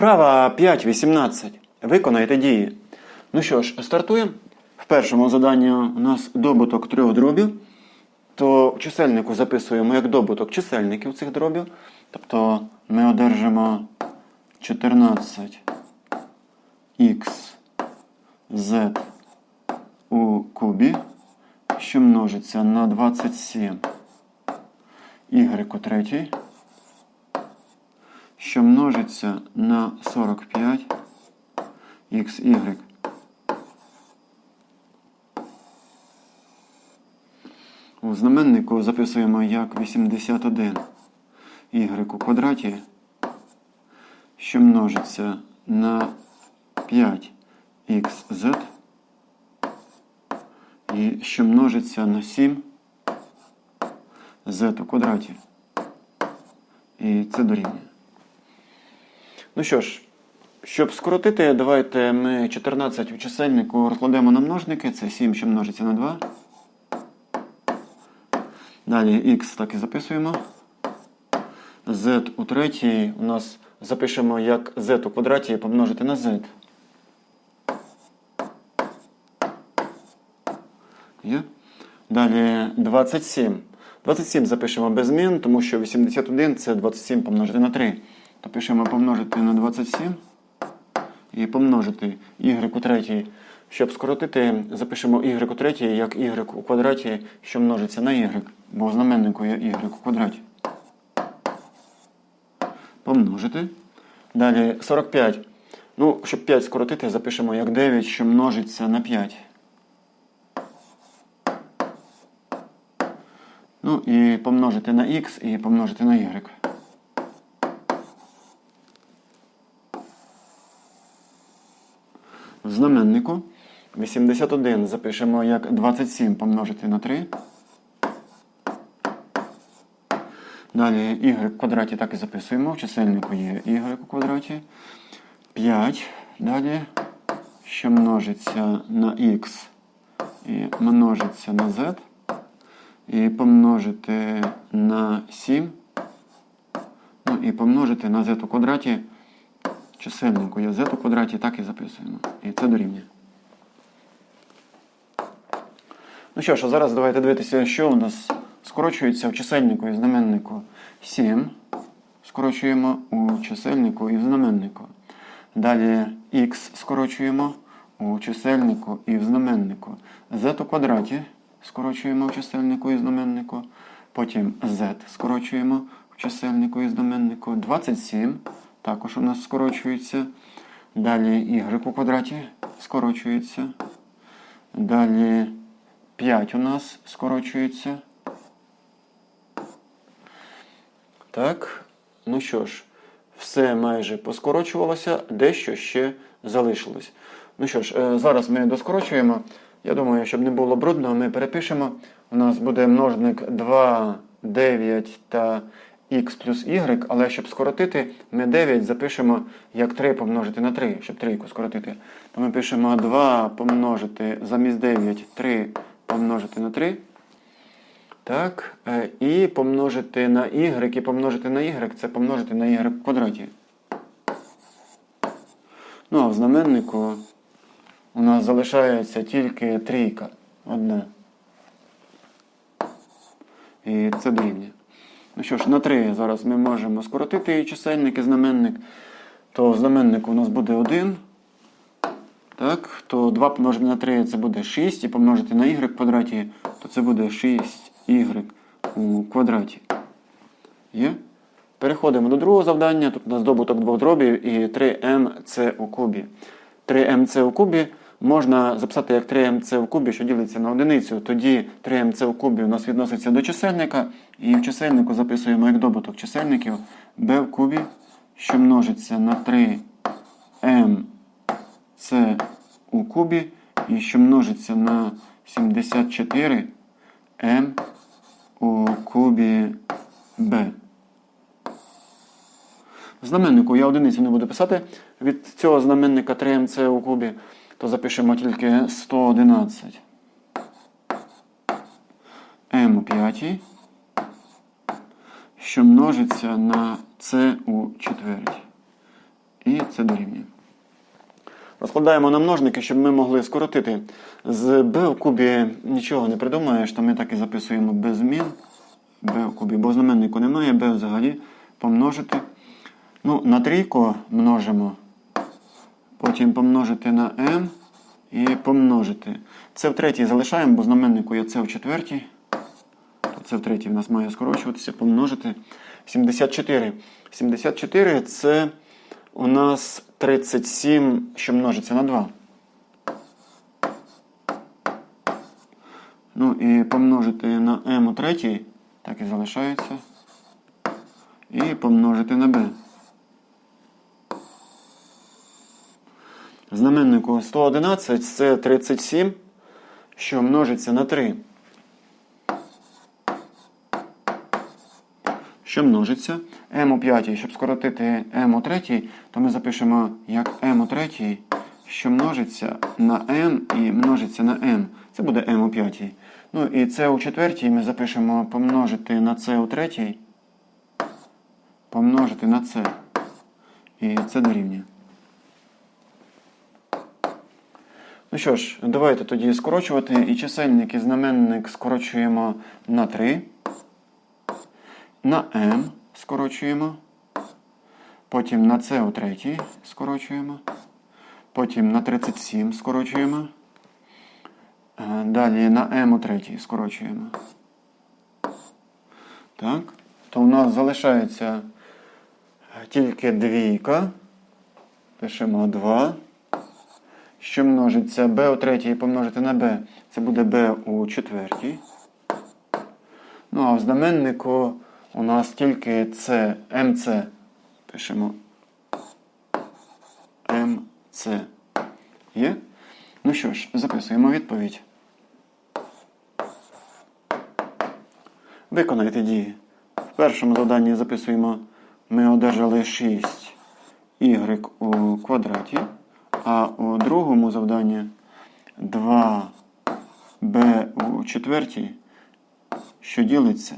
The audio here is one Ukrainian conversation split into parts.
Вправа 5.18. Виконайте дії. Ну що ж, стартуємо. В першому заданні у нас добуток трьох дробів. То в чисельнику записуємо як добуток чисельників цих дробів. Тобто ми одержимо 14 х z у кубі, що множиться на 27 y у третій, що множиться на 45 xy. У знаменнику записуємо як 81 y у квадраті, що множиться на 5xz і що множиться на 7 z у квадраті. І це дорівнює. Ну що ж, щоб скоротити, давайте ми 14 у чисельнику розкладемо на множники. Це 7, що множиться на 2. Далі х так і записуємо. z у третій у нас запишемо як z у квадраті помножити на z. Є? Далі 27. 27 запишемо без змін, тому що 81 це 27 помножити на 3. То пишемо помножити на 27 і помножити y у третій. Щоб скоротити, запишемо y у третій як y у квадраті, що множиться на y, бо в знаменнику є y у квадраті. Помножити. Далі 45. Ну, щоб 5 скоротити, запишемо як 9, що множиться на 5. Ну і помножити на х і помножити на y. знаменнику 81 запишемо як 27 помножити на 3. Далі y в квадраті так і записуємо. В чисельнику є y у квадраті. 5. Далі, що множиться на х і множиться на z. І помножити на 7. Ну і помножити на z у квадраті. Чисельнику є z у квадраті, так і записуємо. І це дорівнює. Ну що ж, а зараз давайте дивитися, що у нас скорочується в чисельнику і знаменнику 7. Скорочуємо у чисельнику і в знаменнику. Далі х скорочуємо у чисельнику і в знаменнику. z у квадраті скорочуємо в чисельнику і знаменнику. Потім z скорочуємо в чисельнику і знаменнику. 27 також у нас скорочується. Далі y у квадраті скорочується. Далі 5 у нас скорочується. Так, ну що ж, все майже поскорочувалося, дещо ще залишилось. Ну що ж, е, зараз ми доскорочуємо. Я думаю, щоб не було брудно, ми перепишемо. У нас буде множник 2, 9 та х плюс y, але щоб скоротити, ми 9 запишемо як 3 помножити на 3, щоб трійку скоротити. То ми пишемо 2 помножити замість 9, 3 помножити на 3. Так, е, і помножити на y, і помножити на y, це помножити на y в квадраті. Ну, а в знаменнику у нас залишається тільки трійка. Одна. І це дорівнює. Ну що ж, на 3 зараз ми можемо скоротити і чисельник і знаменник. То в знаменнику у нас буде 1. Так, то 2 помножити на 3 це буде 6, і помножити на y в квадраті, то це буде 6y у квадраті. Є? Переходимо до другого завдання. Тут у нас добуток двох дробів і 3mc у кубі. 3mc у кубі можна записати як 3mc у кубі, що ділиться на одиницю. Тоді 3mc у кубі у нас відноситься до чисельника. І в чисельнику записуємо як добуток чисельників b в кубі, що множиться на 3mc у кубі, і що множиться на 74 m у кубі b. В знаменнику я одиницю не буду писати. Від цього знаменника 3mc у кубі, то запишемо тільки 111 m у п'ятій, що множиться на c у четвертій. І це дорівнює. Розкладаємо на множники, щоб ми могли скоротити. З b в кубі нічого не придумаєш, то ми так і записуємо без змін. b в кубі, бо знаменнику немає, b взагалі помножити. Ну, на трійку множимо, потім помножити на m і помножити. Це в третій залишаємо, бо знаменнику є це в четвертій. Це в третій в нас має скорочуватися, помножити. 74. 74 це у нас 37, що множиться на 2. Ну і помножити на m у третій, так і залишається. І помножити на b. Знаменнику 111 це 37, що множиться на 3. Що множиться? m у п'ятій, щоб скоротити m у третій, то ми запишемо як m у третій, що множиться на m і множиться на m. Це буде m у п'ятій. Ну і це у четвертій ми запишемо помножити на c у третій, помножити на c. І це дорівнює. Ну що ж, давайте тоді скорочувати. І чисельник і знаменник скорочуємо на 3. На m скорочуємо. Потім на c у третій скорочуємо. Потім на 37 скорочуємо. Е, Далі на m у третій скорочуємо. Так. То у нас залишається тільки двійка. Пишемо 2. Що множиться b у третій помножити на b. Це буде b у четвертій. Ну, а в знаменнику у нас тільки це МЦ. Пишемо МЦ. Є? Ну що ж, записуємо відповідь. Виконайте дії. В першому завданні записуємо, ми одержали 6 y у квадраті, а у другому завданні 2b у четвертій, що ділиться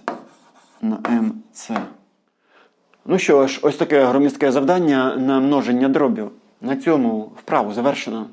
на МЦ. Ну що ж, ось таке громістке завдання на множення дробів. На цьому вправу завершено.